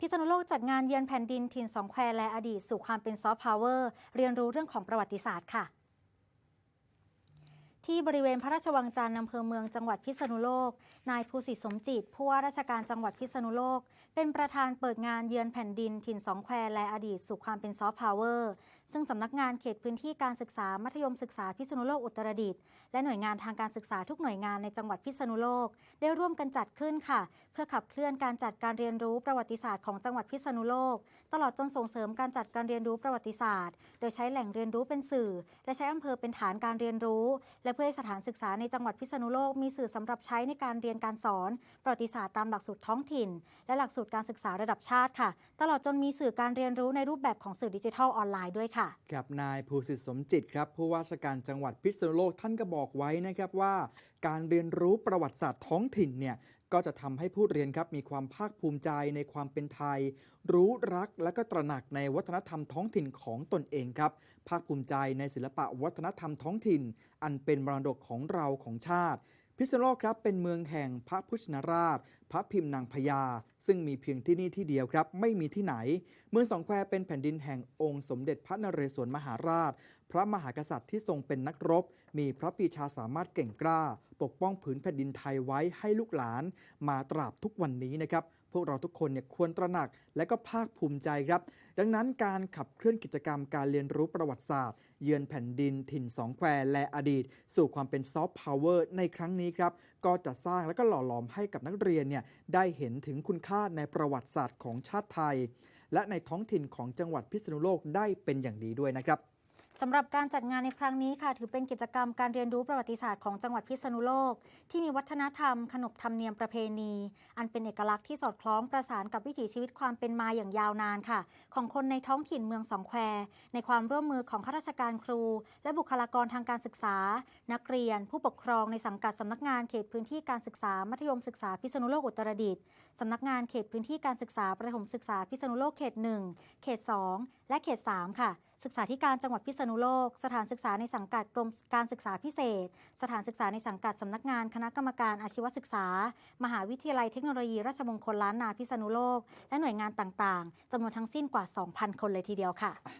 พิษณุโลกจัดงานเยือนแผ่นดินถิ่นสองแควและอดีตสู่ความเป็นซอฟต์พาวเวอร์เรียนรู้เรื่องของประวัติศาสตร์ค่ะ ที่บริเวณพระราชวังจันทร์อำเภอเมืองจังหวัดพิษณุโลก นายภูสิทธิสมจิตผู้ว่าราชการจังหวัดพิษณุโลก เป็นประธานเปิดงานเยือนแผ่นดินถิ่นสองแควและอดีตสู่ความเป็นซอฟต์พาวเวอร์ ซึ่งสำนักงานเขตพื้นที่การศึกษามัธยมศึกษาพิษณุโลกอุตรดิตถ์และหน่วยงานทางการศึกษาทุกหน่วยงานในจังหวัดพิษณุโลก ได้ร่วมกันจัดขึ้นค่ะ เพื่อขับเคลื่อนการจัดการเรียนรู้ประวัติศาสตร์ของจังหวัดพิษณุโลก ตลอดจนส่งเสริมการจัดการเรียนรู้ประวัติศาสตร์ โดยใช้แหล่งเรียนรู้เป็นสื่อ และใช้อำเภอเป็นฐานการเรียนรู้ และเพื่อให้สถานศึกษาในจังหวัดพิษณุโลกมีสื่อสำหรับใช้ในการเรียนการสอน ประวัติศาสตร์ตามหลักสูตรท้องถิ่น และหลักสูตรการศึกษาระดับชาติค่ะ ตลอดจนมีสื่อการเรียนรู้ในรูปแบบของสื่อดิจิทัลออนไลน์ด้วยค่ะกับนายภูสิทธิสมจิตครับผู้ว่าราชการจังหวัดพิษณุโลกท่านก็บอกไว้นะครับว่า การเรียนรู้ประวัติศาสตร์ท้องถิ่นเนี่ยก็จะทำให้ผู้เรียนครับมีความภาคภูมิใจในความเป็นไทย รู้รักและก็ตระหนักในวัฒนธรรมท้องถิ่นของตนเองครับ ภาคภูมิใจในศิลปะวัฒนธรรมท้องถิ่น อันเป็นมรดกของเราของชาติ พิษณุโลกครับเป็นเมืองแห่งพระพุทธนราช พระพิมพ์นางพญาซึ่งมีเพียงที่นี่ที่เดียวครับ ไม่มีที่ไหน เมืองสองแควเป็นแผ่นดินแห่งองค์สมเด็จพระนเรศวรมหาราช พระมหากษัตริย์ที่ทรงเป็นนักรบ มีพระปีชาสามารถเก่งกล้า ปกป้องผืนแผ่นดินไทยไว้ให้ลูกหลาน มาตราบทุกวันนี้นะครับพวกเราทุกคนเนี่ยควรตระหนักและก็ภาคภูมิใจครับ ดังนั้นการขับเคลื่อนกิจกรรมการเรียนรู้ประวัติศาสตร์ เยือนแผ่นดินถิ่นสองแควและอดีต สู่ความเป็นซอฟต์พาวเวอร์ในครั้งนี้ครับ ก็จะสร้างและก็หล่อหลอมให้กับนักเรียนเนี่ยได้เห็นถึงคุณค่าในประวัติศาสตร์ของชาติไทย และในท้องถิ่นของจังหวัดพิษณุโลกได้เป็นอย่างดีด้วยนะครับ สำหรับการจัดงานในครั้งนี้ค่ะถือเป็นกิจกรรมการเรียนรู้ประวัติศาสตร์ของจังหวัดพิษณุโลก ที่มีวัฒนธรรม ขนบธรรมเนียมประเพณี อันเป็นเอกลักษณ์ที่สอดคล้องประสานกับวิถีชีวิตความเป็นมาอย่างยาวนานค่ะ ของคนในท้องถิ่นเมืองสองแคว ในความร่วมมือของข้าราชการครู และบุคลากรทางการศึกษา นักเรียน ผู้ปกครองในสังกัดสำนักงานเขตพื้นที่การศึกษามัธยมศึกษาพิษณุโลกอุตรดิตถ์สำนักงานเขตพื้นที่การศึกษาประถมศึกษาพิษณุโลกเขต 1 เขต 2 และเขต 3 ค่ะ ศึกษาธิการจังหวัดพิษณุโลก สถานศึกษาในสังกัดกรมการศึกษาพิเศษ สถานศึกษาในสังกัดสำนักงานคณะกรรมการอาชีวศึกษา มหาวิทยาลัยเทคโนโลยีราชมงคลล้านนาพิษณุโลก และหน่วยงานต่างๆจำนวนทั้งสิ้นกว่า 2,000 คนเลยทีเดียวค่ะ